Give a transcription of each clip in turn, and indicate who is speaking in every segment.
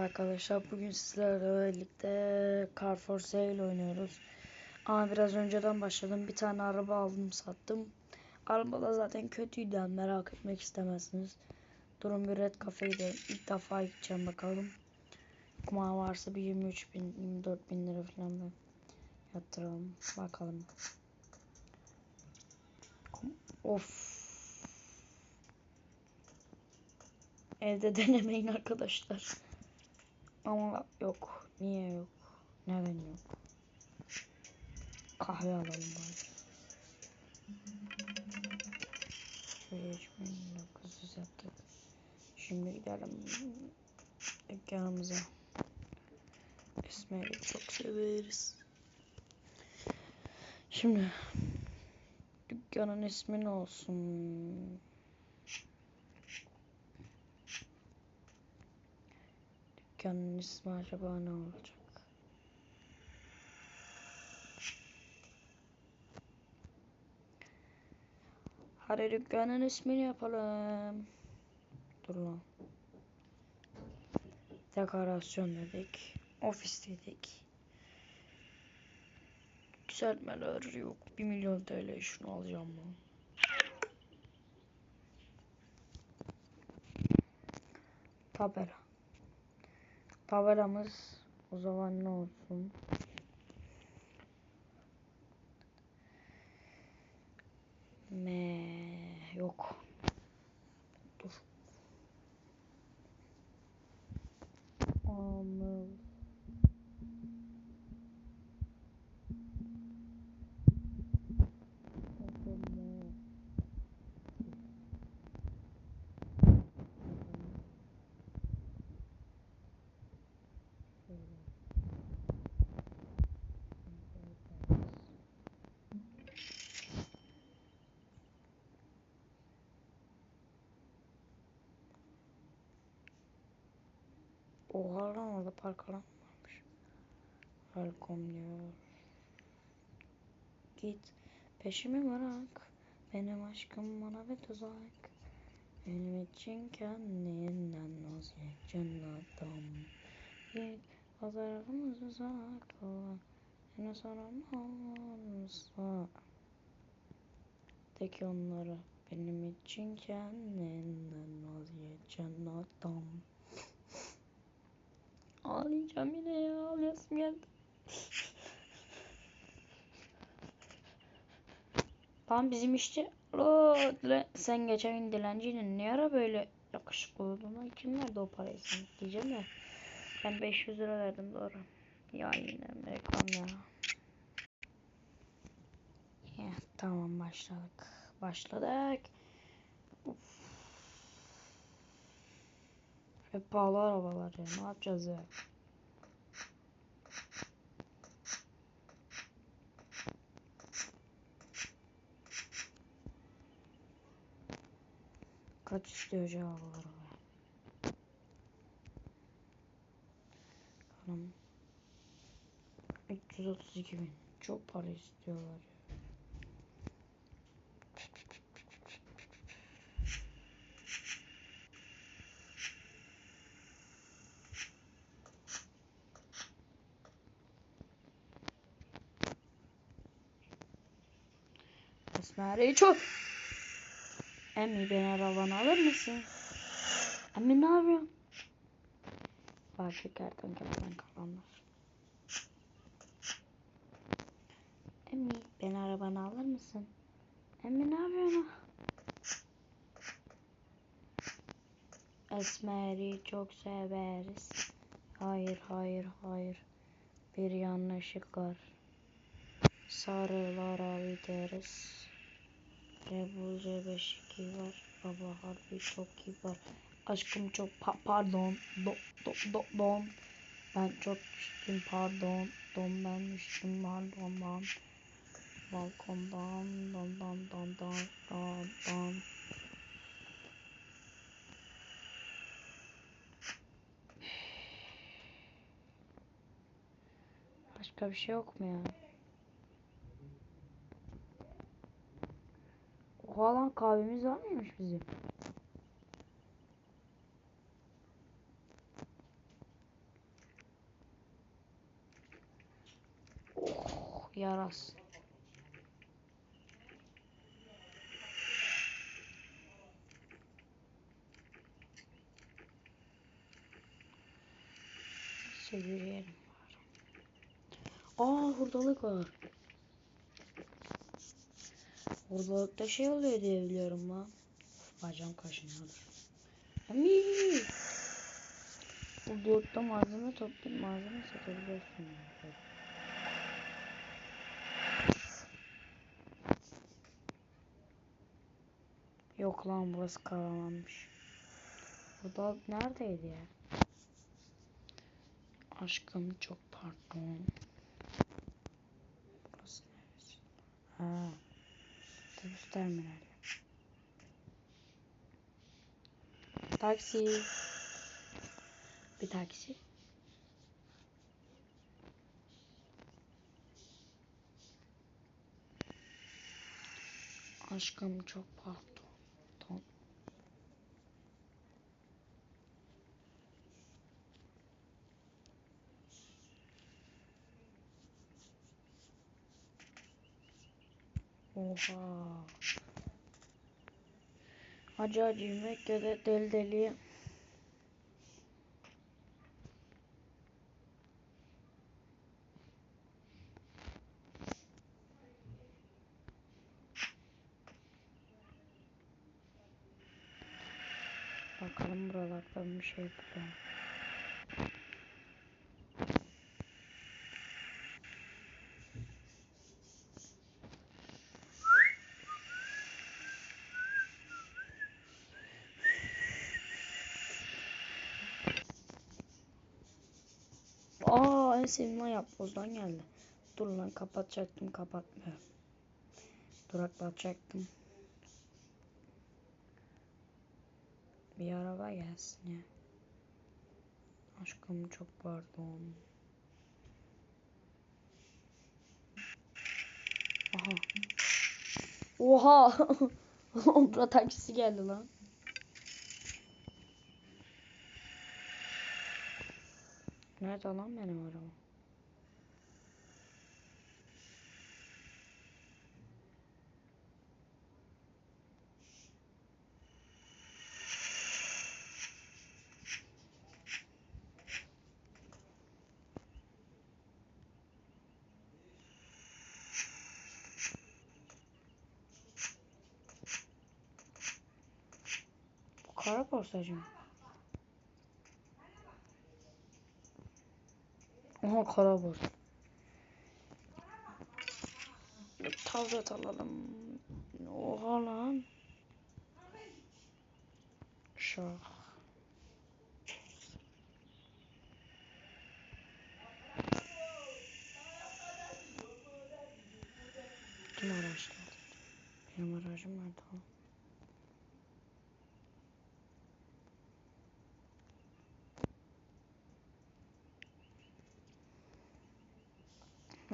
Speaker 1: Arkadaşlar bugün sizlerle birlikte Car for Sale oynuyoruz. Ama biraz önceden başladım. Bir tane araba aldım sattım. Araba da zaten kötüydü yani merak etmek istemezsiniz. Durum bir Red Cafe'de ilk defa gideceğim bakalım. Kuma varsa bir 23 bin 24 bin lira falan da yatıralım. Bakalım. Of. Evde denemeyin arkadaşlar. Ama yok. Niye yok? Neden yok? Kahve alalım bari. Şöyle 3900 yaptık. Şimdi gidelim dükkanımıza. Esmer'i çok severiz. Şimdi dükkanın ismi ne olsun? Dükkanın ismi acaba ne olacak? Hadi dükkanın ismini yapalım. Dur lan. Dekorasyon dedik. Ofis dedik. Yükseltmeler yok. 1 milyon TL şunu alacağım ben. Tabela. Tabelamız o zaman ne olsun? Me yok. Oha lan orada park alan. Welcome diyor. Git peşimi bırak. Benim aşkım bana bir tuzak. Benim için kendinden vazgeçen adam. Git pazarımız uzak olan. Yine. De ki onlara benim için kendinden vazgeçen adam. Ağlayacağım yine ya. Ağlayasım geldi. Lan bizim işte dile- sen geçen gün dilenciydin. Ne ara böyle yakışıklı oldun? lan? Kim verdi o parayı sana diyeceğim de. Ben 500 lira verdim doğru. Ya yine reklam ya. Ya, tamam başladık. Başladık. Uf. Hep pahalı arabalar ya. Ne yapacağız ya? Kaç istiyor cevaplar be? Hanım. 332 bin. Çok para istiyorlar ya. Esmer'i çok. Emmi beni arabanı alır mısın? Emmi ne yapıyorsun? Vahşi kertenkeleden kalanlar. Emmi beni arabanı alır mısın? Emmi ne yapıyorsun? Esmer'i çok severiz. Hayır hayır hayır. Bir yanlışlık var. Sarılara gideriz. Rebuze 52 var. Baba harbi çok iyi var. Aşkım çok pa- pardon. Do, do, do, don. Ben çok düştüm pardon. Don ben düştüm pardon don. Balkondan don don don don don don. Başka bir şey yok mu ya? koalan kahvemiz var mıymış bizim? Oh, yaras. Çevirelim. Aa hurdalık var. Hurdalıkta şey oluyor diye biliyorum lan. Bacağım kaşınıyordur. Ami. Hurdalıkta malzeme toplayıp malzeme satabiliyorsun. Yok lan burası karalanmış. Hurdalık neredeydi ya? Aşkım çok pardon. Burası neresi? Ha. Otobüs terminali. Taksi. Bir taksi. Aşkım çok pardon. Tamam. Oha. Acı acı yemek ya da deli deli. Bakalım buralardan bir şey bulalım. En sevdiğim yapbozdan geldi. Dur lan kapatacaktım kapatmıyor. Duraklatacaktım. Bir araba gelsin ya. Aşkım çok pardon. Aha. Oha. Bura taksi geldi lan. Nerede lan benim arabam? خیلی خوب است ازش. اوه خیلی خوب. توجه تللم. اوه الان. شه. کیم اراش کرد؟ کیم اراشی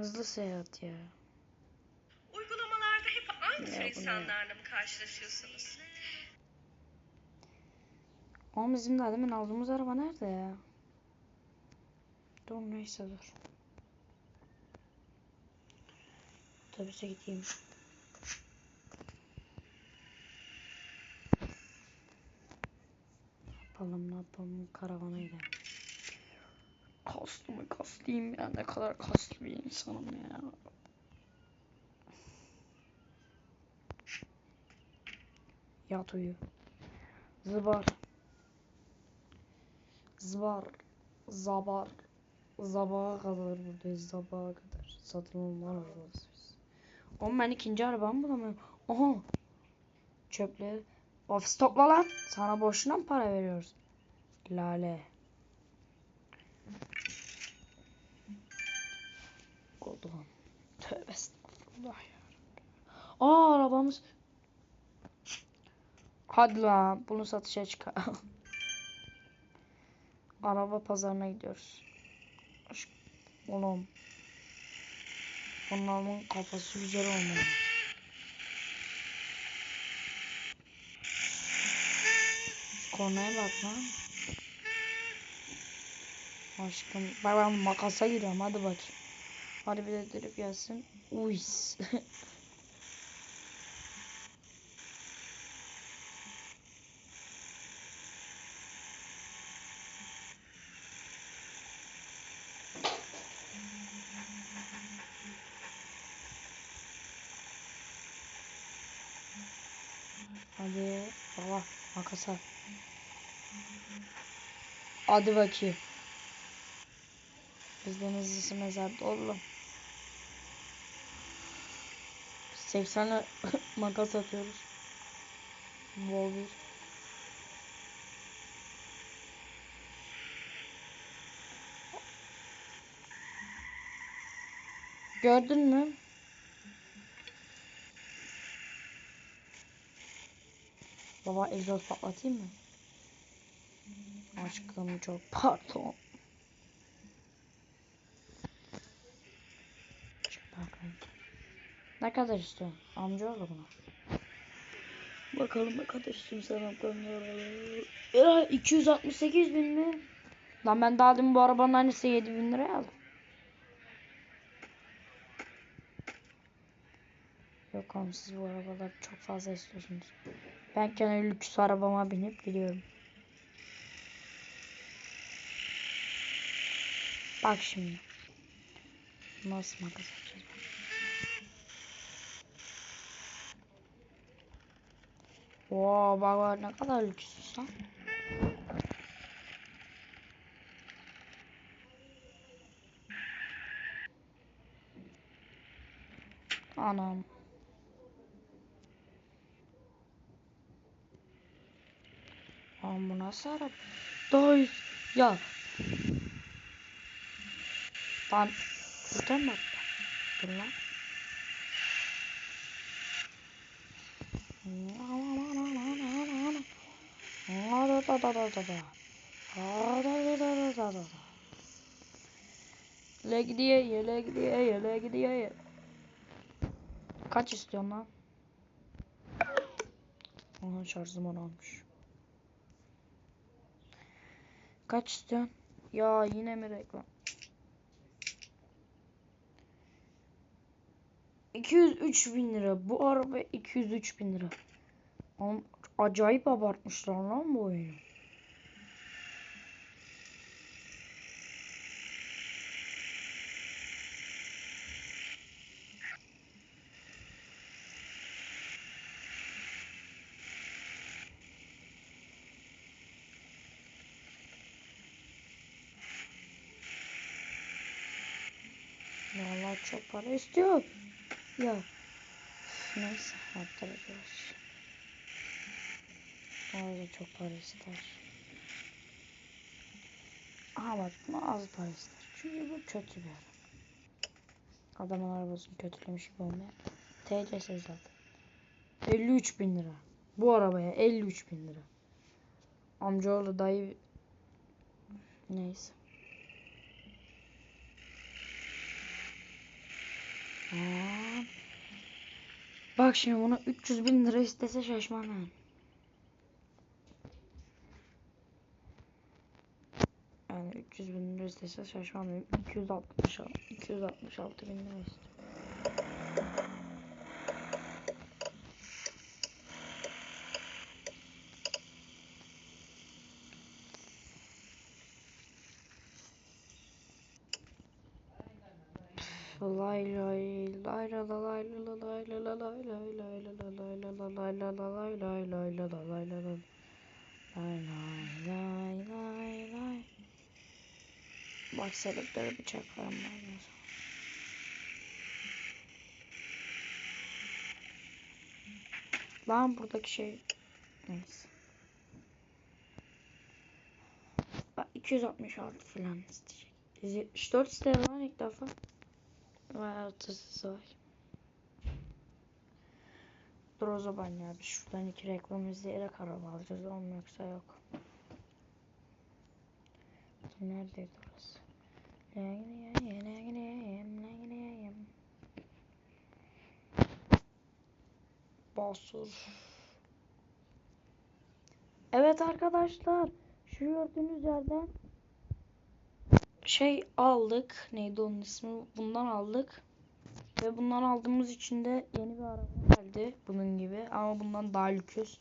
Speaker 1: Hızlı seyahat ya.
Speaker 2: Uygulamalarda hep aynı
Speaker 1: Ya
Speaker 2: tür insanlarla mı karşılaşıyorsunuz?
Speaker 1: Ama bizim daha demin aldığımız araba nerede ya? Dur neyse dur. Otobüse gideyim. Yapalım ne yapalım karavana gidelim. Kaslı mı kaslıyım ya ne kadar kaslı bir insanım ya. Yat uyu. Zıbar. Zıbar. Zabar. Zabağa kadar buradayız. Zabağa kadar. Satın almalar arabası biz. Oğlum ben ikinci arabamı bulamıyorum. Oha. Çöpleri. Ofis topla lan. Sana boşuna mı para veriyoruz? Lale. Kodum. Tövbe estağfurullah ya. Aa arabamız. Hadi lan bunu satışa çıkar. Araba pazarına gidiyoruz. Aşk- Oğlum. Bunların kafası güzel olmalı. Kornaya bak lan. Aşkım. Bak ben makasa giriyorum hadi bakayım. Hadi bir de drip gelsin. Uys. Hadi baba makas al. Hadi bakayım. Bizden hızlısı mezarda oğlum. 80'le makas atıyoruz. Bol bir. Gördün mü? Baba egzoz patlatayım mı? Aşkım çok pardon. Çık bakalım. Ne kadar istiyorsun? Amcaoğlu buna. Bakalım ne kadar istiyorsun sen amcaoğlu. Ya 268 bin mi? Lan ben daha demin bu arabanın aynısı 7 bin liraya aldım. Yok oğlum siz bu arabaları çok fazla istiyorsunuz. Ben kendi lüks arabama binip gidiyorum. Bak şimdi. Nasıl makas yapacağız? Oo bak ne kadar lüksüz lan. Anam. Lan bu nasıl araba? İyi. Ya. Lan attı? Dur lan. Le gidiyor, le gidiyor, le gidiyor. Kaç istiyorsun lan? Aha şarjım olmuş. Kaç istiyorsun? Ya yine mi reklam? 203 bin lira. Bu araba 203 bin lira. Oğlum, acayip abartmışlar lan bu oyunu. Vallahi çok para istiyor. Ya. Neyse attıracağız. Orada çok para ister. Aha bak bunu az para ister. Çünkü bu kötü bir araba. Adamın arabasını kötülemiş gibi olmaya. TC'si zaten. 53 bin lira. Bu arabaya 53 bin lira. Amcaoğlu dayı neyse. Aa. Bak şimdi bunu 300 bin lira istese şaşmam ben. Yani 300 bin lira istese şaşmam ben. 266, 266 bin lira istiyor. Lay lay lay la la lay la la lay la la lay lay lay la la lay la la lay la la lay lay lay la la lay la la lay lay lay lay lay Bak selektörü bıçaklarım var. Lan buradaki şey neyse. Bak 266 falan isteyecek. 174 istedi lan ilk defa. Vay ortası var. Dur o zaman ya biz şuradan iki reklam izleyerek araba alacağız ama yoksa yok. Neredeydi orası? Basur. Evet arkadaşlar. Şu gördüğünüz yerden şey aldık. Neydi onun ismi? Bundan aldık. Ve bundan aldığımız için de yeni bir araba geldi. Bunun gibi. Ama bundan daha lüküs.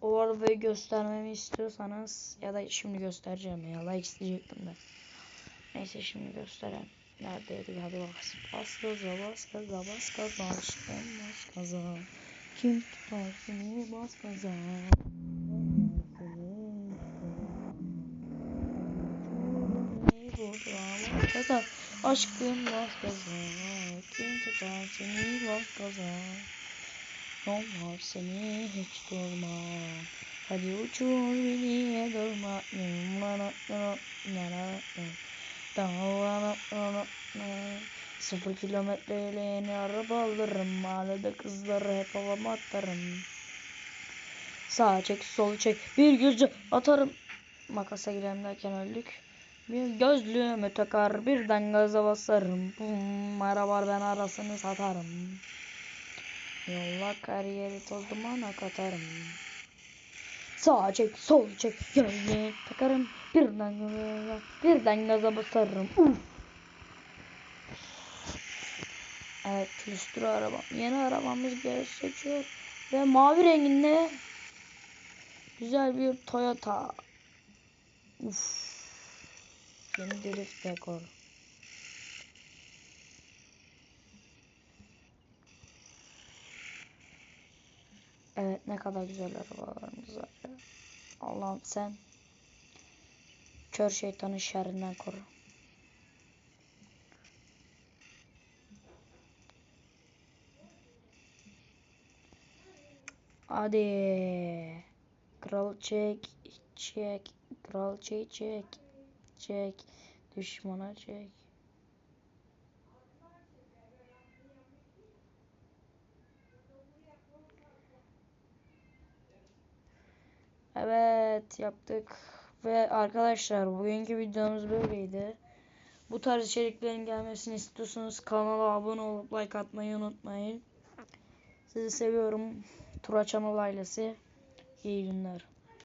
Speaker 1: O arabayı göstermemi istiyorsanız ya da şimdi göstereceğim ya. Like isteyecektim de. Neyse şimdi göstereyim. Neredeydi? Hadi bakalım. Bas gaza bas gaza bas gaza aşkım bas gaza. Kim tutar seni bas gaza. Bas gaza aşkım bas gaza. Kim tutar seni bas gaza. Yollar seni hiç durma. Hadi uçur beni durma. Sıfır kilometreyle yeni araba alırım. Mahallede kızları hep havama atarım. Sağa çek, sol çek. Bir gözü atarım. Makasa girelim derken öldük. Bir gözlüğümü takar, birden gaza basarım. Bum, arabar ben arasını satarım. Yolla kariyeri toz dumana katarım. Sağa çek, sol çek, gözlüğü takarım. Birden birden gaza basarım. Uf. Evet, külüstür arabam. Yeni arabamız gerçekçi ve mavi renginde güzel bir Toyota. Uf. Yeni drift dekor. Evet ne kadar güzel arabalarımız var. ya. Allah'ım sen kör şeytanın şerrinden koru. Hadi. Kral çek, çek, kral çek, çek, çek, düşmana çek. Evet yaptık. Ve arkadaşlar bugünkü videomuz böyleydi. Bu tarz içeriklerin gelmesini istiyorsanız kanala abone olup like atmayı unutmayın. Sizi seviyorum. Turaçanol ailesi. İyi günler.